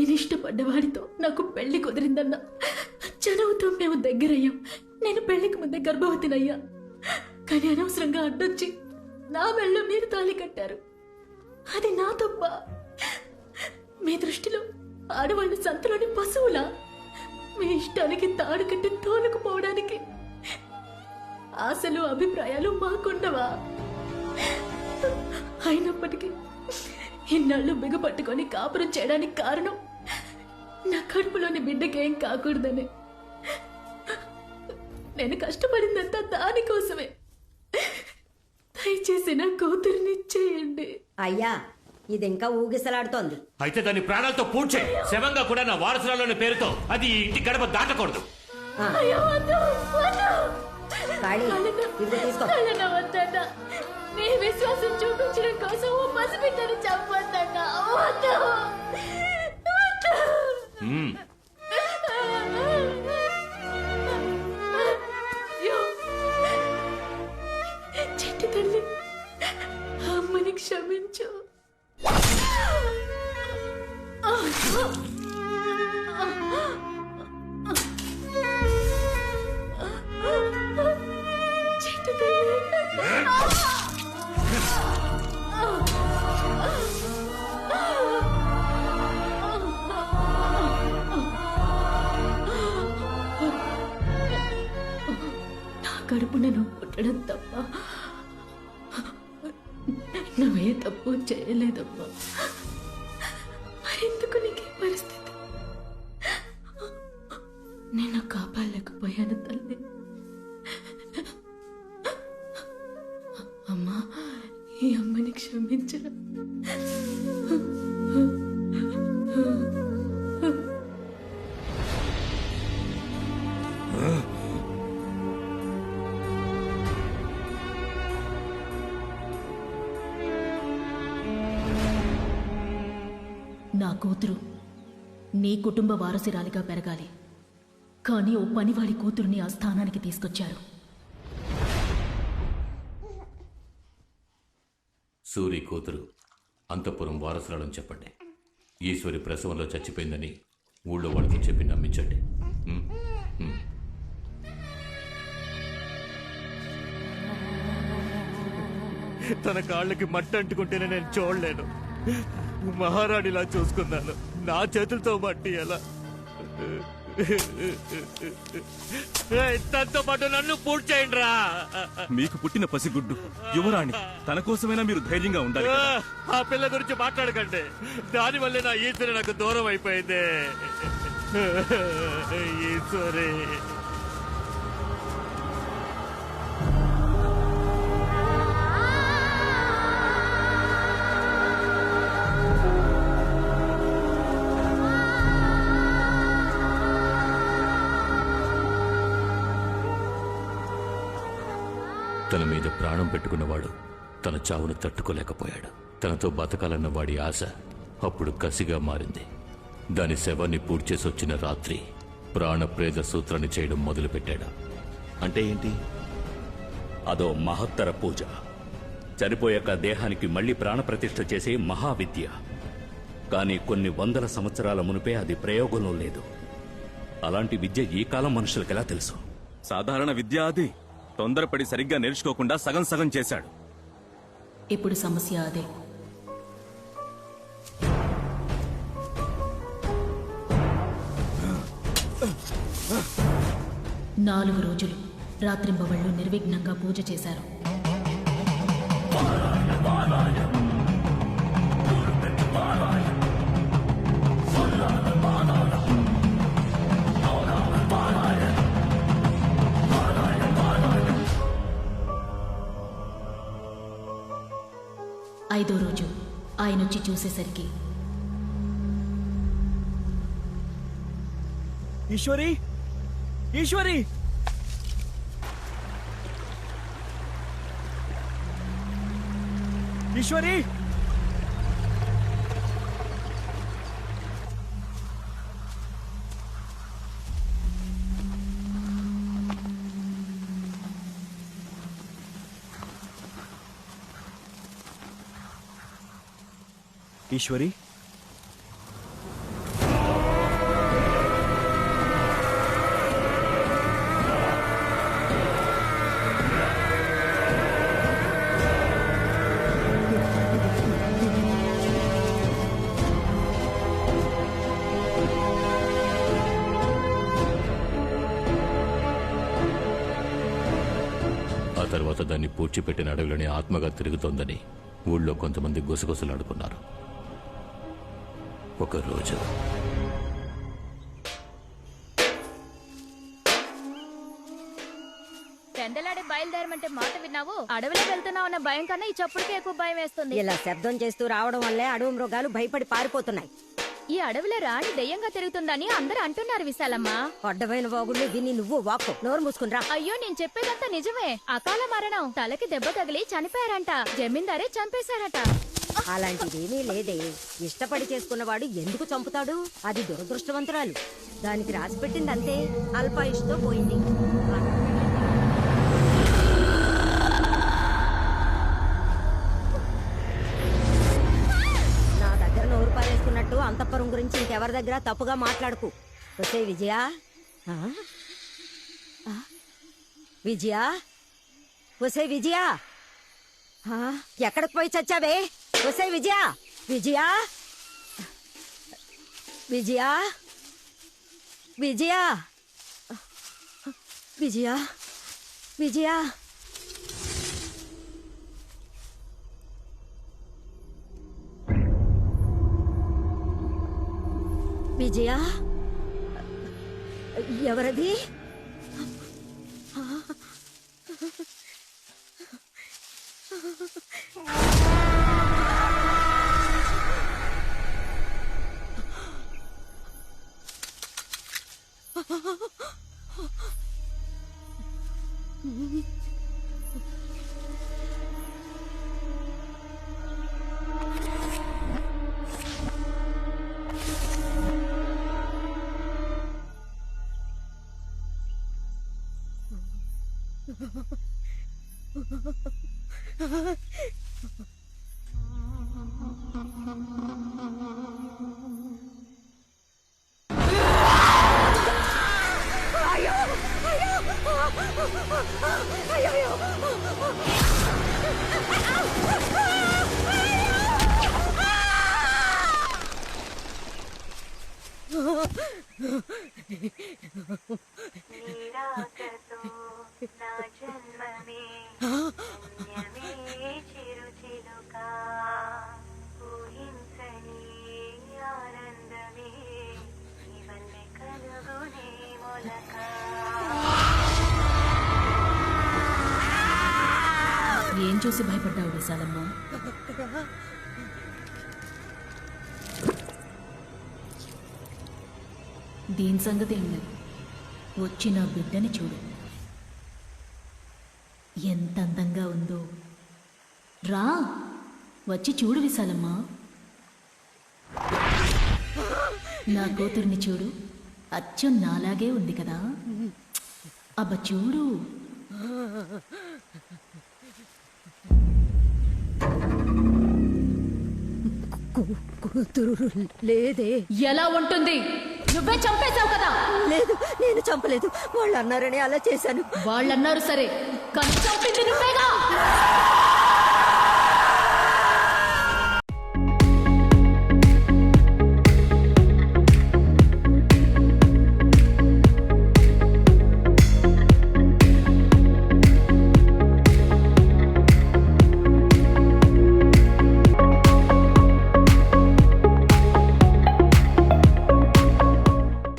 నేను ఇష్టపడ్డవాడితో నాకు పెళ్ళి కుదిరిందన్న చనువుతో మేము దగ్గరయ్యాం. నేను పెళ్ళికి ముందే గర్భవతినయ్యా. కానీ అనవసరంగా అడ్డొచ్చి నా మెళ్ళో మీరు తాళి కట్టారు. అది నా తప్ప. మీ దృష్టిలో ఆడవాళ్ళు సంతలోని పశువులా? మీ ఇష్టానికి తాడు కట్టి తోలుకుపోవడానికి ఆశలు అభిప్రాయాలు మాకుండవా? అయినప్పటికీ ఇన్నాళ్ళు బిగపట్టుకొని కాపురం చేయడానికి కారణం నా కడుపులోని బిడ్డకేం కాకూడదని. నేను కష్టపడిందంతా దానికోసమే. దయచేసి నా కూతురిని చేయండి అయ్యా ఇది ఇంకా ఊగిసలాడుతోంది. అయితే దాన్ని ప్రాణాలతో పూడ్చే శవంగా కూడా నా వారసురాలోని పేరుతో అది ఈ ఇంటి గడప దాటకూడదు. ఆ, అయ్యో, వద్దు, వద్దు. కాళీ, తీసుకో. నీ విశ్వాసం చూపించడం కోసం ఓ పసిబిడ్డని చంపొద్దన్నా. వద్దు. కొట్టడం పుట్టడం తప్ప. నువ్వే తప్పు చేయలేదమ్మా. మరెందుకు నీకే పరిస్థితి? నేను కాపాడలేకపోయాను తల్లి. అమ్మా ఈ అమ్మని క్షమించడం నా కూతురు. నీ కుటుంబ వారసురాలిగా పెరగాలి. కానీ ఓ పనివాడి కూతురుని ఆ స్థానానికి తీసుకొచ్చారు. సూరి కూతురు అంతఃపురం వారసురాలని చెప్పండి. ఈశ్వరి ప్రసవంలో చచ్చిపోయిందని ఊళ్ళో వాళ్ళతో చెప్పి నమ్మించండి. మ్మ్? మ్మ్. తన కాళ్ళకి మట్టి అంటుకుంటేనే నేను చూడలేను. మహారాణిలా చూసుకున్నాను. నా చేతులతో మట్టి ఎలా? తనతో పాటు నన్ను పూర్తి చేయండి రా మీకు పుట్టిన పసిగుడ్డు యువరాణి తన కోసమైనా మీరు ధైర్యంగా ఉండాలి. ఆ పిల్ల గురించి మాట్లాడకండి. దాని వల్లే నా ఈశ్వరి నాకు దూరం అయిపోయింది. ఈశ్వరి. తన మీద ప్రాణం పెట్టుకున్నవాడు తన చావును తట్టుకోలేకపోయాడు. తనతో బతకాలన్న వాడి ఆశ అప్పుడు కసిగా మారింది. దాని శవాన్ని పూడ్చేసి వచ్చిన రాత్రి ప్రాణప్రేద సూత్రాన్ని చేయడం మొదలుపెట్టాడు. అంటే ఏంటి? అదో మహత్తర పూజ. చనిపోయాక దేహానికి మళ్ళీ ప్రాణప్రతిష్ఠ చేసే మహావిద్య. కానీ కొన్ని వందల సంవత్సరాల మునిపే అది ప్రయోగంలో లేదు. అలాంటి విద్య ఈ కాలం మనుషులకెలా తెలుసు? సాధారణ విద్య అది. తొందరపడి సరిగ్గా నేర్చుకోకుండా సగం సగం చేశాడు. ఇప్పుడు సమస్య అదే. నాలుగు రోజులు. రాత్రింబవళ్ళు నిర్విఘ్నంగా పూజ చేశారు. ఐదో రోజు ఆయన వచ్చి చూసేసరికి. ఈశ్వరి! ఈశ్వరి! ఈశ్వరి! ఈశ్వరి? ఆ తర్వాత దాన్ని పూడ్చిపెట్టిన అడవిలోనే ఆత్మగా తిరుగుతోందని ఊళ్ళో కొంతమంది గుసగుసలాడుకున్నారు. ఒక రోజు. పెందలాడే బయలుదేరమంటే మాట విన్నావు? అడవిలో వెళ్తున్నావు అన్న భయం కన్నా ఈ చప్పుడుకి ఎక్కువ భయం వేస్తుంది. ఇలా శబ్దం చేస్తూ రావడం వల్లే అడవి మృగాలు భయపడి పారిపోతున్నాయి. ఈ అడవిలో రాణి దెయ్యంగా తిరుగుతుందని అందరూ అంటున్నారు విశాలమ్మ. అడ్డమైన వాగుళ్ళు విని నువ్వు వాక్కు. నోరు మూసుకుని అయ్యో నేను చెప్పేదంతా నిజమే. అకాల మరణం. తలకి దెబ్బ తగిలి చనిపోయారంట. జమీందారే చంపేశారట. అలాంటిదేమీ లేదే. ఇష్టపడి చేసుకున్నవాడు ఎందుకు చంపుతాడు? అది దురదృష్టవంతురాలు. దానికి రాసి పెట్టింది అంతే అల్పాయుష్తో పోయింది. నా దగ్గర నోరు పారేసుకున్నట్టు అంతఃపురం గురించి ఇంకెవరి దగ్గర తప్పుగా మాట్లాడుకు. వచ్చే విజయ. విజయ? వసే విజయ. ఎక్కడికి పోయి చచ్చావే? వసే విజయ విజయ విజయ విజయ విజయ విజయ విజయ ఎవరది Oh. ఏం చూసి భయపడ్డావు విశాలమ్మ దీని సంగతి ఏం లేదు వచ్చి నా బిడ్డని చూడు. ఎంత అందంగా ఉందో. రా వచ్చి చూడు విశాలమ్మ. నా కూతుర్ని చూడు. అచ్చం నాలాగే ఉంది కదా. అబ్బ చూడు. కూతురు లేదే ఎలా ఉంటుంది? నువ్వే చంపేశావు కదా? లేదు నేను చంపలేదు. వాళ్ళు అన్నారని అలా చేశాను. వాళ్ళన్నారు సరే కానీ చంపింది నువ్వేగా?